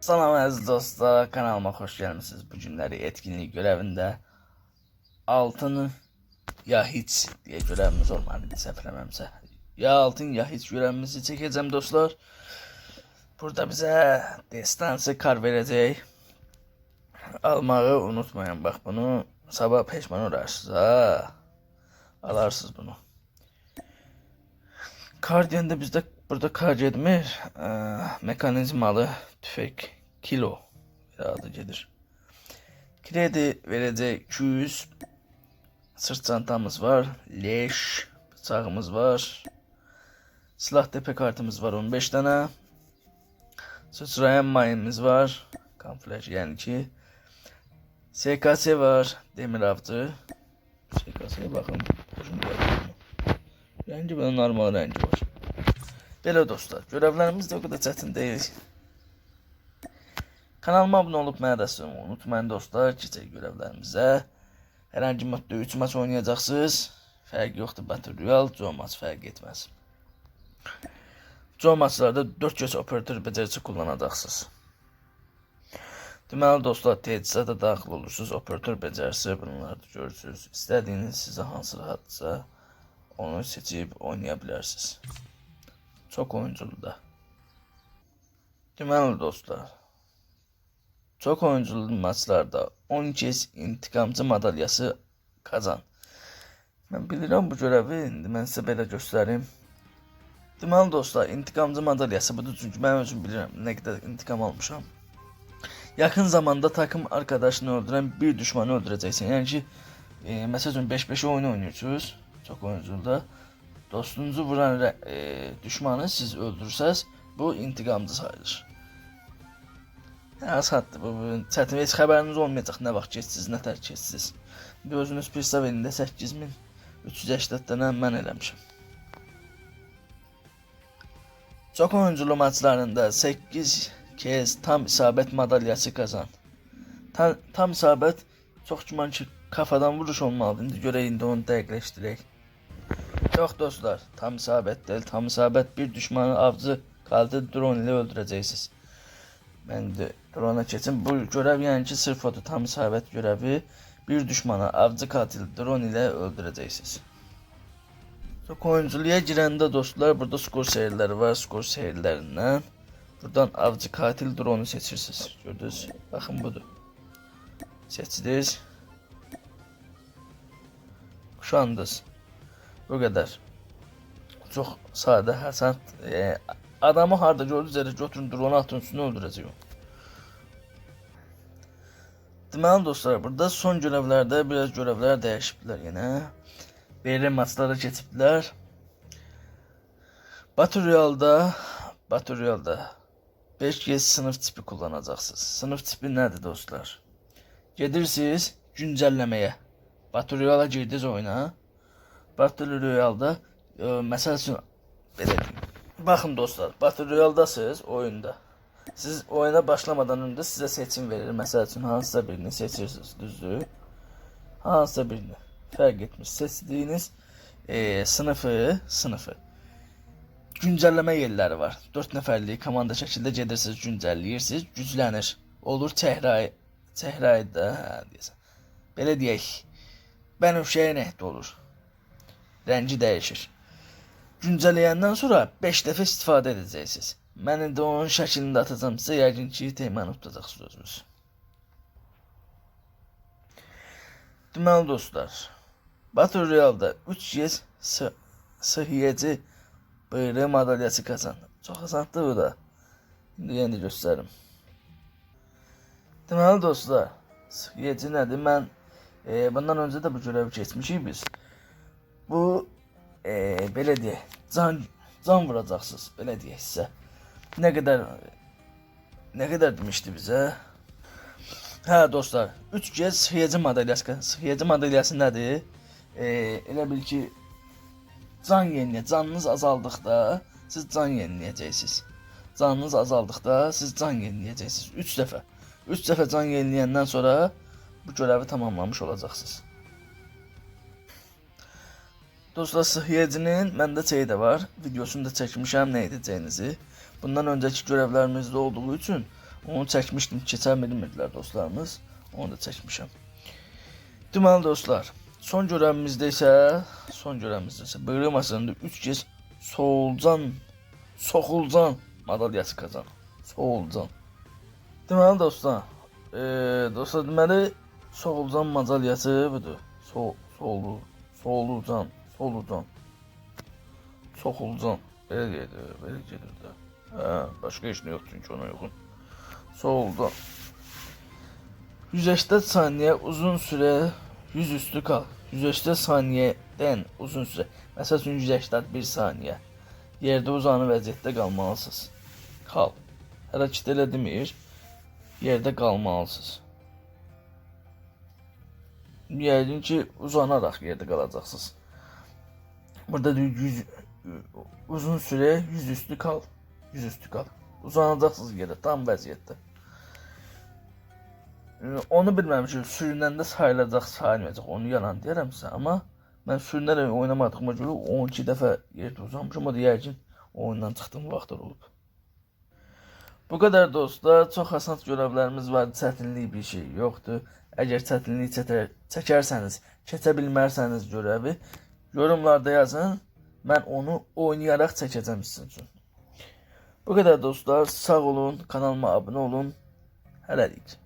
Salam əziz dostlar, kanalıma xoş gəlmisiniz. Bu günləri etkinlik görevində altın ya hiç diye görevimiz olmalı səhv eləməmsə. Ya altın ya hiç görevimizi çəkəcəm dostlar. Burada bizə destansı kar verəcək. Almağı unutmayın. Bax bunu sabah peşman olarsınız ha. Alarsınız bunu. Kar deyəndə bizdə burada kar getmir. Ə, mekanizmalı tüfək kilo adı gedir. Kredi verəcək 200 sırt çantamız var, leş bıçağımız var. Silah tepe kartımız var 15 tane. Sıçrayan mayımız var. Kamuflaj yani ki. SKS var. Demir avcı. SKS'ye bakın. Rengi böyle normal rengi var. Belə dostlar, görevlərimiz də o qədər çətin deyil. Kanalıma abunə olub mənə dəstək unutmayın dostlar. Keçək görevlərimizə. Hər hansı modda 3 maç oynayacaqsınız. Fərq yoxdur, Battle Royale, Joe maç fərq etməz. Joe maçlarda 4 göz operatör becərisi kullanacaqsınız. Deməli dostlar, tecizata daxil olursunuz, operatör becərisi bunları görürsünüz. İstədiyiniz sizə hansı rahatsa onu seçib oynaya bilərsiniz. Çok oyunculu da. Deməli dostlar, çok oyunculu maçlarda 10 kez intikamcı madalyası kazan. Mən bilirəm bu görəvi, indi mən sizə belə göstərim. Deməli dostlar, intikamcı madalyası budur çünki mən özüm bilirəm nə qədər intikam almışam. Yakın zamanda takım arkadaşını öldüren bir düşmanı öldüreceksin. Yani ki, e, məsəl üçün 5-5 oyun oynuyorsunuz. Çok oyunculuda. Dostunuzu vuran e, düşmanı siz öldürsəz, bu intiqamcı sayılır. Asaddır bu, bu çətin heç xəbəriniz olmayacaq nə vaxt keçsiz, nə tər keçsiz. Bir özünüz pristav elində 8380 dənə mən eləmişəm. Çok oyunculu maçlarında 8 kez tam isabət madalyası kazan. Tam, tam isabət çox güman ki kafadan vuruş olmalıdır. İndi görək indi onu dəqiqləşdirək. Yox dostlar, tam isabət deyil. Tam isabət bir düşmanı avcı qaldı drone ilə öldürəcəksiniz. Mən də drona keçim. Bu görev yəni ki sırf odur tam isabət görəvi. Bir düşmanı avcı katil drone ilə öldürəcəksiniz. Çok oyunculuğa girəndə dostlar burada skor seriləri var. Skor serilərindən buradan avcı katil drone'u seçirsiniz. Gördünüz? Baxın budur. Seçdiniz. Kuşandınız. Bu qədər. Çox sadə, həsən. E, adamı harda gördünüz, elə götürün drone atın üstünə öldürəcək. Deməli dostlar, burada son görevlərdə biraz görevlər dəyişibdilər yenə. Belirli maçlara keçibdilər. Battle Royale'da Battle Royale'da 5 kez sınıf tipi kullanacaqsınız. Sınıf tipi nədir dostlar? Gedirsiniz güncəlləməyə. Battle Royale'a girdiniz oyuna. Battle Royale'da e, məsəl üçün belə deyim. Baxın dostlar, Battle Royale'dasınız oyunda. Siz oyuna başlamadan öncə sizə seçim verir. Məsəl üçün hansısa birini seçirsiniz, düzdür? Hansısa birini. Fərq etmir. Seçdiyiniz e, sınıfı, sınıfı. Güncəlləmə yerləri var. 4 nəfərlik komanda şəkildə gedirsiniz, güncəlləyirsiniz, güclənir. Olur çəhrayı, çəhrayıda, hə, deyəsən. Belə deyək, bənövşəyə rəngdə olur. Rəngi dəyişir. Güncəlləyəndən sonra 5 dəfə istifadə edəcəksiniz. Mən indi onun şəklini də atacağam sizə, yəqin ki, teyməni tutacaqsınız özünüz. Deməli dostlar, Battle Royale-da 3 kez sı sıhhiyyəci bıyığı madalyası kazan. Çox asandır bu da. İndi yenə göstərim. Deməli dostlar, sıhhiyyəci nədir? Mən e, bundan öncə də bu görəvi keçmişik biz. Bu e, belə deyək, can can vuracaqsınız, belə deyək sizə. Nə qədər nə qədər demişdi bizə? Hə dostlar, 3 kez sıhhiyyəci madalyası. Sıhhiyyəci madalyası nədir? E, elə bil ki can yenilə, canınız azaldıqda siz can yeniləyəcəksiniz. Canınız azaldıqda siz can yeniləyəcəksiniz 3 dəfə. 3 dəfə can yeniləyəndən sonra bu görəvi tamamlamış olacaqsınız. Dostlar sıhhiyyəcinin məndə şeyi də var. Videosunu da çəkmişəm nə edəcəyinizi. Bundan öncəki görevlərimizdə olduğu üçün Onu çəkmişdim, keçə bilmirdilər dostlarımız. Onu da çəkmişəm. Deməli dostlar, son görəvimizdə isə, son görəvimizdə isə bığırı masasında 3 kez Soğulcan, Soxulcan madalyası qazan. Soğulcan. Deməli dostlar, e, dostlar deməli Soğulcan madalyası budur. So, soğulu, Soğulucan, Belə gedir də. Hə, başqa heç nə yoxdur çünki ona uyğun. Soğulcan. 180 saniye uzun süre yüzüstü kal. 180 saniyeden uzun süre. Mesela üçün 181 saniye. Yerde uzanı vəziyyətdə qalmalısınız. Kal. Hərəkət elə demir. Yerdə qalmalısınız. Yəqin ki, uzanaraq yerdə qalacaqsınız. Burada diyor 100 uzun süre yüzüstü kal. Yüzüstü kal. Uzanacaqsınız yerdə tam vəziyyətdə. Ee, Onu bilməmişəm. Sürünəndə sayılacaq, sayılmayacaq. Onu yalan deyirəmsə, amma mən sürünərək oynamadığıma görə 12 dəfə yerdə uzanmışam. O da yəqin oyundan çıxdığım vaxtlar olub. Bu qədər dostlar. Çox asan görevlərimiz var. Çətinlik bir şey yoxdur. Əgər çətinlik çəkər, çəkərsəniz, keçə bilmərsəniz görəvi, yorumlarda yazın. Mən onu oynayaraq çəkəcəm sizin üçün. Bu qədər dostlar. Sağ olun. Kanalıma abunə olun. Hələlik.